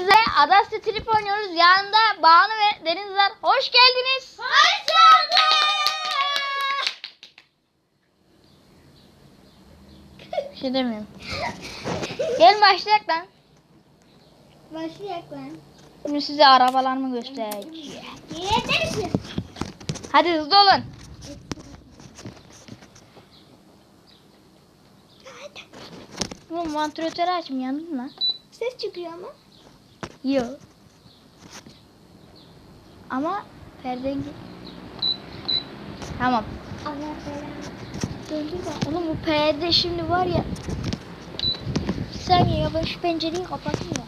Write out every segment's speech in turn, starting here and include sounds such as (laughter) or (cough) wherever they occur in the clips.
size Adasya Trip oynuyoruz. Yanında Banu ve Deniz var. Hoş geldiniz. Hoş geldin. Bir şey demiyorum. Gel başlayak lan. Başlayak lan. Şimdi size arabalarımı göstereceğim. Yetersin. Hadi hızlı olun. Bu vantilatörü açım yandın mı? Ses çıkıyor ama. Yok. Ama perde Tamam. Allah. Oğlum bu perde şimdi var ya. Bir saniye ya ben şu pencereyi kapatayım ya.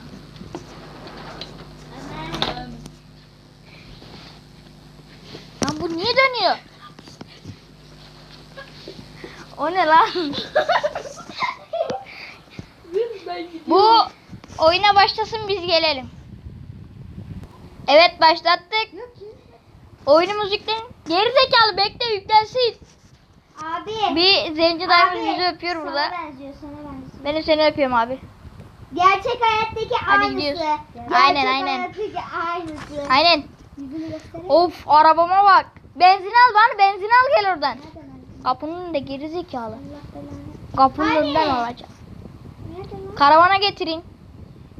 Lan bu niye dönüyor? O ne lan? (laughs) bu oyuna başlasın biz gelelim. Evet başlattık. Oyunumuz yüklen. Geri zekalı bekle yüklensin. Abi. Bir zenci dayımız yüzü öpüyor burada. Sana benziyor, sana benziyor. Ben de seni öpüyorum abi. Gerçek hayattaki Hadi aynısı. gidiyoruz. Gerçek Aynen, aynen. hayattaki aynısı. Aynen. Yüzünü gösterelim. Of arabama bak. Benzin al bana benzin al gel oradan. Nereden aldın? Kapının önünde geri zekalı. Allah belanı. Kapının Hani? önünden alacağım. Nereden? Karavana getirin.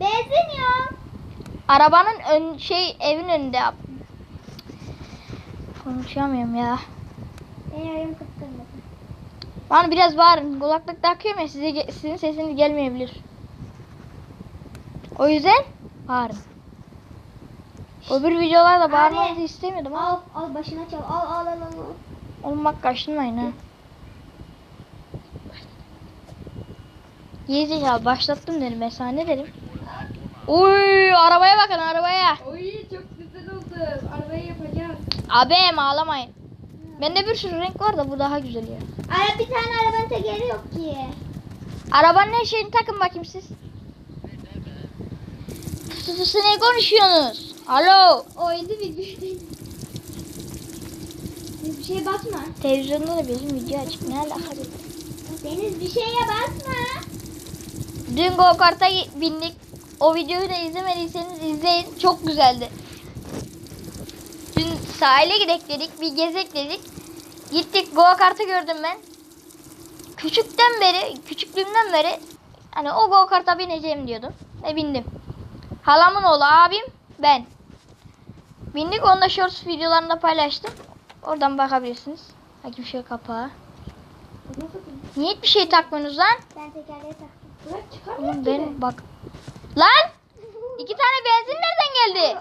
Benzin yok. Arabanın ön şey evin önünde yap. Konuşamıyorum ya. Benim. Bana biraz bağırın. Kulaklık takıyorum ya size sizin sesiniz gelmeyebilir. O yüzden bağırın. Öbür videolarda bağırmanızı istemiyordum ama Al, al başına çal. Al, al, al, al. oğlum bak kaçınmayın ha. Gerizekalı başlattım dedim ben sana ne dedim. Uy arabaya bakın arabaya. Oy çok güzel oldu. Arabayı yapacağız. Abim ağlamayın. Bende bir sürü renk var da bu daha güzel ya. Ara bir tane arabanın tekeri yok ki. Arabanın her şeyini takın bakayım siz. Sus ne konuşuyorsunuz? Alo. Oydu bir düştü. Bir şeye basma. Televizyonda da bizim video açık. Ne alaka? Deniz bir şeye basma. Dün go kart'a bindik. O videoyu da izlemediyseniz izleyin. Çok güzeldi. Dün sahile gidek dedik. Bir gezek dedik. Gittik go kart'ı gördüm ben. Küçükten beri, küçüklüğümden beri hani o go kart'a bineceğim diyordum. Ve bindim. Halamın oğlu abim ben. Bindik onu da shorts videolarında paylaştım. Oradan bakabilirsiniz. Bakayım şöyle kapağı. Niye hiçbir şey takmıyorsunuz lan? Ben tekerleğe taktım. Bırak çıkar Oğlum ben bak. Lan! İki tane benzin nereden geldi?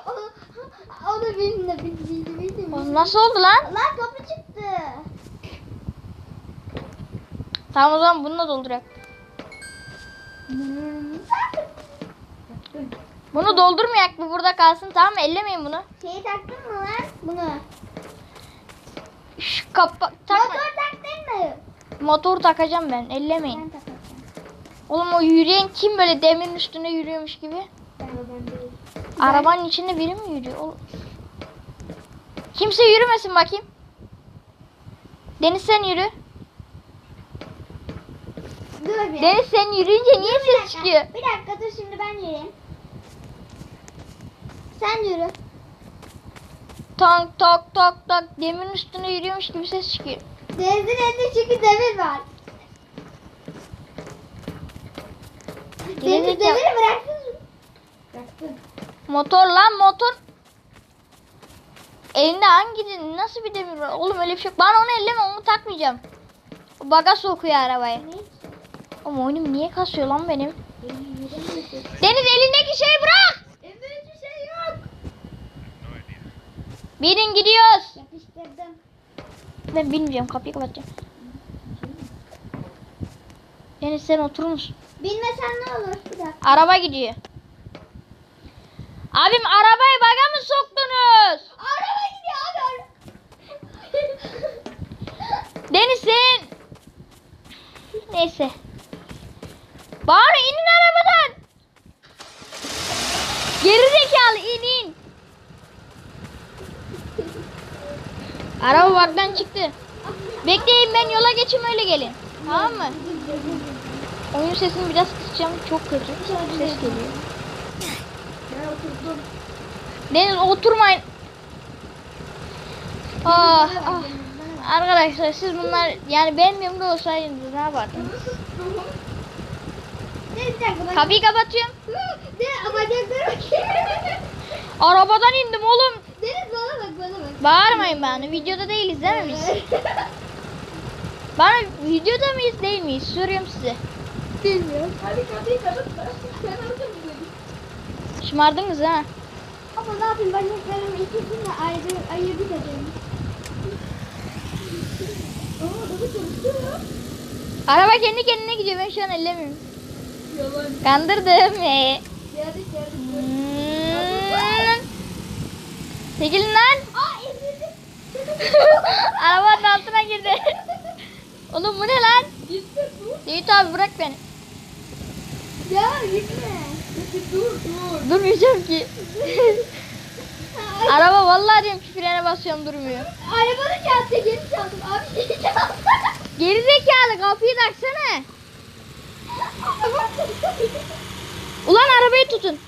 O, da benim de bildi bildi. Oğlum nasıl oldu lan? Lan kapı çıktı. Tamam o zaman bununla doldurak. Bunu doldurmayak bu burada kalsın tamam mı? Ellemeyin bunu. Şeyi taktın mı lan? Bunu. Şu kapa takma. Motor taktın mı? Motor takacağım ben. Ellemeyin. Ben. Oğlum o yürüyen kim böyle demirin üstüne yürüyormuş gibi? Arabanın içinde biri mi yürüyor? Oğlum. Kimse yürümesin bakayım. Deniz sen yürü. Dur bir. Deniz sen yürüyünce niye Dur ses çıkıyor? Bir dakika dur şimdi ben yürüyeyim. Sen yürü. Tak tak tak tak demirin üstüne yürüyormuş gibi ses çıkıyor. Denizin elinde çünkü demir var. Gerizekalı. demiri bıraktın. Motor lan motor. Elinde hangi nasıl bir demir var? Oğlum öyle bir şey. Bana onu elleme onu takmayacağım. O baga sokuyor. Ne? Oğlum oyunum niye kasıyor lan benim? Deniz elindeki şeyi bırak. Evde hiçbir şey yok. Binin gidiyoruz. Yapıştırdım. Ben bilmeyeceğim kapıyı kapatacağım. Deniz sen oturur musun? Bilmesen ne olur? Bir dakika. Araba gidiyor. Abim arabayı baga mı soktunuz? Araba gidiyor abi. Deniz sen. Neyse. Bari inin arabadan. Gerizekalı in in. Araba baktan çıktı. Bekleyin ben yola geçeyim öyle gelin. Tamam mı? Oyun sesini biraz kısacağım. Çok kötü. Ses geliyor. oturdum. Deniz oturmayın. Ah, ah. Arkadaşlar siz bunlar yani benim yerimde olsaydınız ne yapardınız? Kapıyı kapatıyorum. Ne. Arabadan indim oğlum. Deniz bana bak bana bak. Bağırmayın bana. Videoda değiliz değil mi biz? Bana videoda mıyız değil miyiz? Soruyorum size. Bilmiyorum. Hadi kapıyı da. Şımardınız ha. Ama ne yapayım bacaklarımı ikisini ayrı ayırdık edelim. Aa araba çalışıyor. Araba kendi kendine gidiyor. Ben şu an ellemiyorum. Yalan. Kandırdım. Ee. Geldik geldik. Hmm. Çekilin lan. Aa ezildim. (laughs) Arabanın altına girdi. (laughs) Oğlum bu ne lan? Yiğit abi bırak beni. Ya gitme. Dur dur. Durmayacağım ki. Araba vallahi diyorum ki frene basıyorum durmuyor. Arabanı çaldı geri çaldım. Abi geri çaldım. Gerizekalı kapıyı taksana. Ulan arabayı tutun.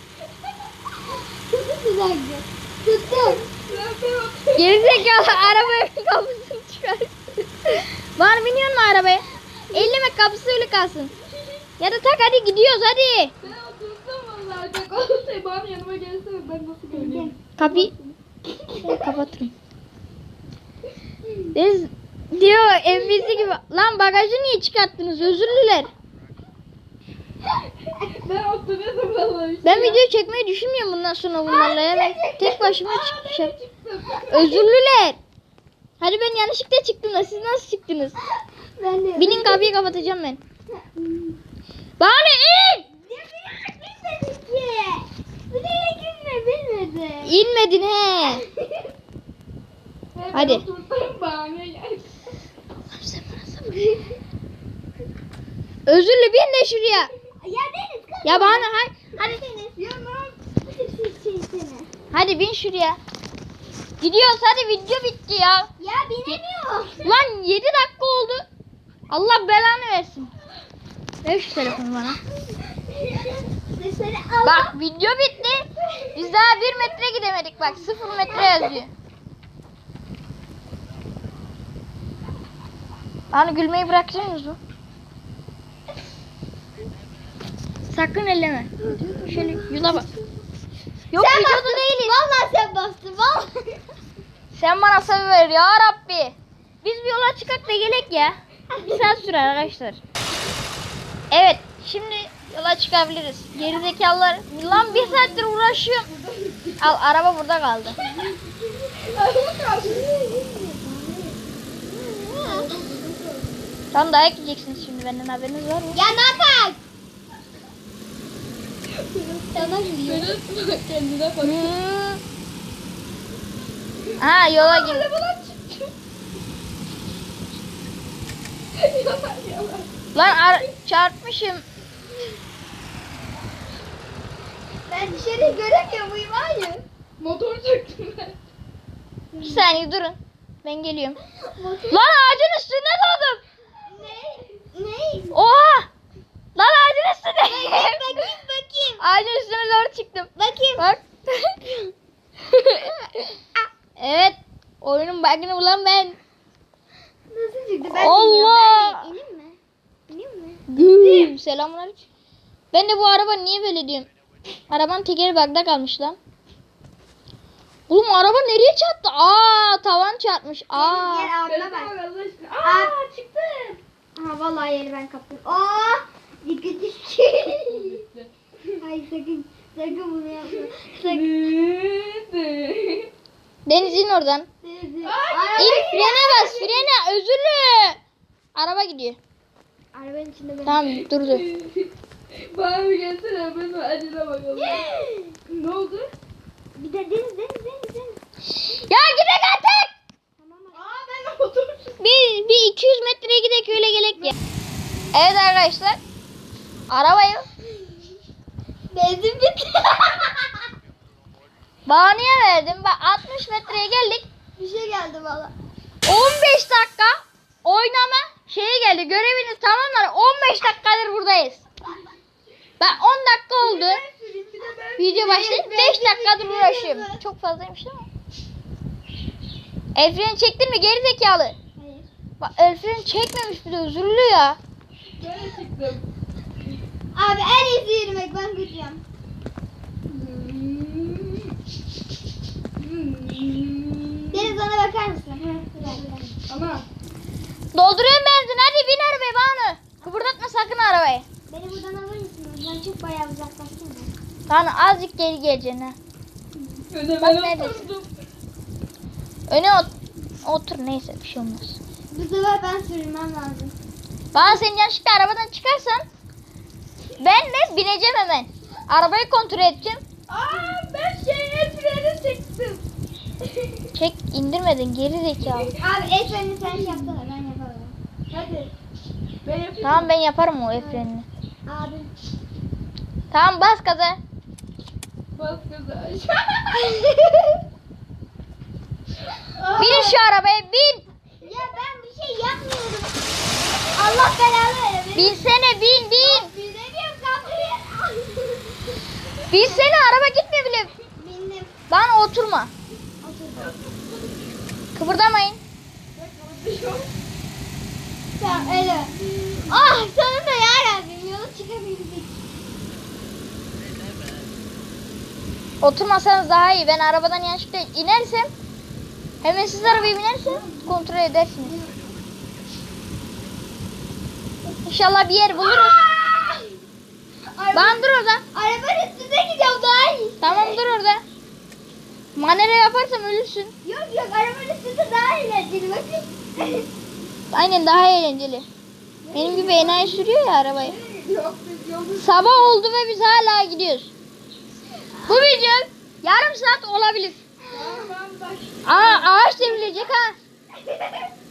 Tutun ben oturuyorum. Gerizekalı arabanın kapısını çıkar. Var biniyor mu arabaya? Elleme kapısı öyle kalsın. Ya da tak hadi gidiyoruz hadi. Ben oturdum vallahi. Bak olsaydı bana yanıma gelsene ben nasıl görünüyorum. Kapıyı kapatın. Biz diyor MVC gibi. Lan bagajı niye çıkarttınız? Özür diler. Ben oturuyordum vallahi. Ben video çekmeyi düşünmüyorum bundan sonra bunlarla ya. Ben tek başıma çıkmışım. Özürlüler. Hadi ben yanlışlıkla çıktım da siz nasıl çıktınız? Ben de. Binin kapıyı kapatacağım ben. Bana in! Ya biraz bilmedi ki. Buraya girme bilmedi. İnmedin he. Hadi. Özürlü bin de şuraya. ya Deniz kız. Ya bana hay. Hadi hadi bin şuraya. Gidiyoruz hadi video bitti ya. Ya binemiyorum. Lan 7 dakika oldu. Allah belanı versin. Ver şu telefonu bana. Bak video bitti. Biz daha 1 metre gidemedik bak 0 metre yazıyor. Bana gülmeyi bıraksanız mı? Sakın elleme. Şöyle yula bak. Yok sen videoda bastın. değiliz. Vallahi sen bastın. Vallahi. Sen bana sabır ver ya Rabbi. Biz bir yola çıkak da gelek ya. Bir saat sürer arkadaşlar. Evet şimdi yola çıkabiliriz. Gerizekalılar. Lan bir saattir uğraşıyorum. Al araba burada kaldı. Tam dayak yiyeceksiniz şimdi benden haberiniz var mı? ya ne yapak? Sana gülüyor. Kendine bak. Ha yola gir. (laughs) Yalan yalan. Lan ar- çarpmışım. Ben dışarıyı göremiyor muyum? Hayır. Motor çöktüm ben. Bir saniye durun. Ben geliyorum. Motor- Lan ağacın üstünde doğdum. Ne? Ne? Oha. Lan ağacın üstünde. bakayım bakayım. Ağacın üstüne doğru çıktım. Bakayım. Bak. (laughs) evet. Oyunun bug'ını bulan ben. Nasıl çıktı? Ben Allah! iniyorum. Ben de ineyim mi? İneyim mi? Güm. Selamünaleyküm. Ben de bu araba niye böyle diyorum? Arabanın tekeri bug'da kalmış lan. Oğlum araba nereye çarptı? Aa tavan çarpmış. Aa. Gel abla Berat bak. Aa çıktı. Ha vallahi yeri ben kaptım. Aa! Dikkat (laughs) et. Ay sakın sakın bunu yapma. Sakın. Denizin oradan. Ay, İn frene bas frene özürlü. Araba gidiyor. Arabanın içinde ben. Tamam durdu. (laughs) Bana bir gelsene ben o acına bakalım. ne oldu? Bir de deniz deniz deniz deniz. Ya gidek artık. Tamam Aa ben motor Bir, bir 200 metreye gidek öyle gelek ya. Evet arkadaşlar. Arabayı Benzin bitti. (laughs) Banu'ya verdim. Bak 60 metreye geldik. bir şey geldi valla. 15 dakika oynama şeye geldi. Göreviniz tamamlar. 15 dakikadır buradayız. Bak 10 dakika oldu. Ben Video başlayıp 5 dakikadır uğraşıyorum. Çok fazlaymış ama. El freni çektin mi geri zekalı? Hayır. Bak el freni çekmemiş bir de özürlü ya. Böyle çıktım. Abi en iyisi yürümek ben gideceğim. Deniz bana bakar mısın? Ama Dolduruyorum benzin hadi bin arabaya Banu. Kıpırdatma sakın arabayı. Beni buradan alır mısınız? Ben çok bayağı uzaklaştım. Banu azıcık geri geleceksin ha. öne Bak ben neredesin? oturdum. Öne ot otur neyse bir şey olmaz. Bu sefer ben sürmem lazım. Bana sen yanlışlıkla arabadan çıkarsan ben de bineceğim hemen. Arabayı kontrol edeceğim. Aa ben şey el freni çektim. Çek indirmedin geri zekalı. Abi el frenini sen yapsana ben yapamam. Hadi. Ben yapayım. Tamam ben yaparım o el frenini. Abi. Tamam bas gaza. Bas gaza. (laughs) Bin şu arabaya bin. ya ben bir şey yapmıyorum. Allah belanı versin. Binsene bin bin. Binemiyorum kapıyı. (laughs) Binsene araba gitmiyor bile. Bindim. Bana oturma. Oturdum. Kıpırdamayın. Ah sonunda yarabbim yola çıkabildik. Oturmasanız daha iyi. Ben arabadan yanlışlıkla inersem hemen siz arabaya binerseniz kontrol edersiniz. İnşallah bir yer buluruz. Araba, Ben dur orada. arabanın üstüne gidiyorum daha iyi. Tamam dur orada. Manevra yaparsam ölürsün. Yok yok arabanın üstünde daha eğlenceli bakın. (laughs) Aynen daha eğlenceli. Benim gibi enayi sürüyor ya arabayı. Sabah oldu ve biz hala gidiyoruz. Bu video yarım saat olabilir. Aa ağaç devrilecek ha.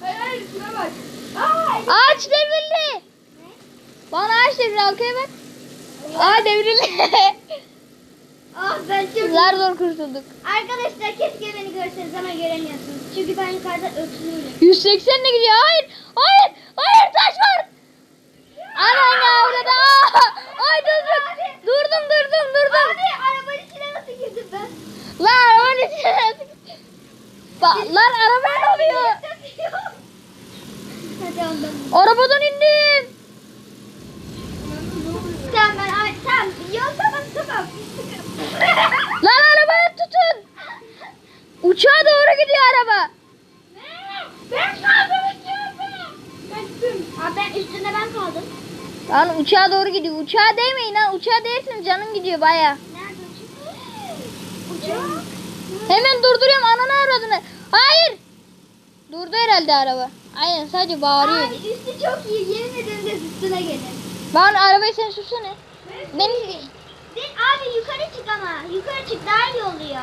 Hayır hayır şuna bak. Aa, Ağaç devrildi. Bana ağaç devrildi arkaya bak. Aa devrildi. ah ben çok Zar zor kurtulduk. Arkadaşlar keşke beni görseniz ama göremiyorsunuz. Çünkü ben yukarıda ötülüyorum. 180 ne gidiyor? Hayır. Hayır. Hayır taş var. Ananı avradı. Ay durdum. Durdum durdum durdum. Abi arabanın içine nasıl girdim ben? Lan arabanın içine. Bak lan arabaya ne oluyor? Ondan. Arabadan indim. Tamam ben abi tamam. Yok tamam tamam. Lan arabayı tutun. Uçağa doğru gidiyor araba. ben kaldım üstüne. Kaçtım. Abi ben üstünde ben kaldım. Lan uçağa doğru gidiyor. Uçağa değmeyin lan. Uçağa değersiniz canın gidiyor baya. Hemen durduruyorum ananı avradını. Hayır. Durdu herhalde araba. Aynen sadece bağırıyor. Abi üstü çok iyi. Yemin ederim de üstüne gelin. Ben arabayı sen sürsene. Deniz abi yukarı çık ama. Yukarı çık daha iyi oluyor.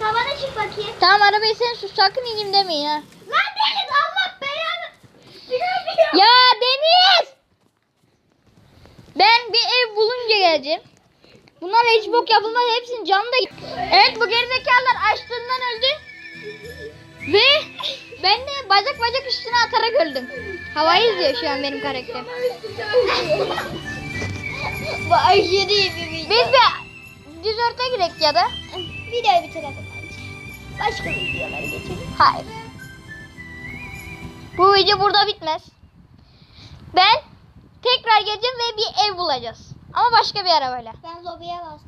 Tavana çık bakayım. Tamam arabayı sen sür sakın ineyim demeyin ha. Lan Deniz Allah belanı. Ya Deniz! Ben bir ev bulunca geleceğim. Bunlarla hiç bok yapılmaz. Hepsinin canı da Evet bu gerizekalılar açlığından öldü. Ve ben de bacak bacak üstüne atarak öldüm. Havayı izliyor şu an benim karakterim. (laughs) Bu aşırı iyi bir video. Biz bir düz örte girek ya da. Videoyu bitirelim bence. Başka videolara geçelim. Hayır. Bu video burada bitmez. Ben tekrar geleceğim ve bir ev bulacağız. Ama başka bir arabayla. Ben lobiye bastım.